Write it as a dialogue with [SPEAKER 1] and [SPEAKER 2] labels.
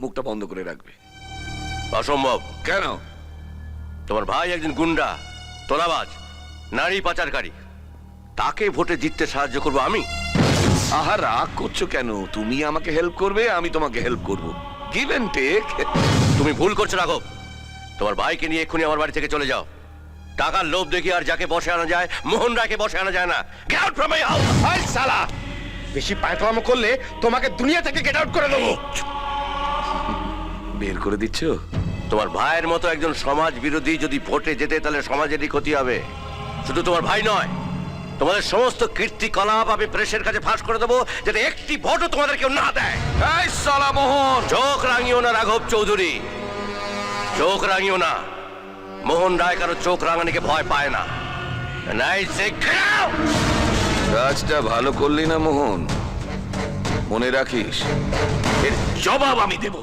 [SPEAKER 1] মুখটা বন্ধ করে রাখবে।
[SPEAKER 2] অসম্ভব।
[SPEAKER 1] কেন?
[SPEAKER 2] তোমার ভাই একজন গুন্ডা তোলাবাজ নারী পাচারকারী। তাকে ভোটে জিততে সাহায্য করব আমি?
[SPEAKER 1] আহা রাগ করছ কেন? তুমি আমাকে হেল্প করবে আমি তোমাকে হেল্প করব। গিভ এন্ড টেক
[SPEAKER 2] তুমি ভুল করছ রাঘব। তোমার ভাইকে নিয়ে এক্ষুনি আমার বাড়ি থেকে চলে যাও। টাকার লোভ দেখি আর যাকে বসে আনা যায় মোহন রায়কে বসে আনা যায় না। Get out from my house
[SPEAKER 3] সালা! বেশি পায়তাম করলে তোমাকে দুনিয়া থেকে গেট আউট করে দেবো।
[SPEAKER 1] বের করে দিচ্ছ?
[SPEAKER 2] তোমার ভাইয়ের মতো একজন সমাজ বিরোধী যদি ভোটে যেতে তাহলে সমাজেরই ক্ষতি হবে। শুধু তোমার ভাই নয় তোমাদের সমস্ত কীর্তিকলাপ আমি প্রেসের কাছে ফাঁস করে দেবো যাতে একটি ভোটও তোমাদের কেউ না দেয়।
[SPEAKER 1] মোহন!
[SPEAKER 2] চোখ রাঙিও না রাঘব চৌধুরী। চোখ রাঙিও না। মোহন রায় কারও চোখ রাঙানিকে ভয় পায় না। নাই সে
[SPEAKER 1] কাজটা ভালো করলি না মোহন। মনে রাখিস? এর জবাব আমি দেব।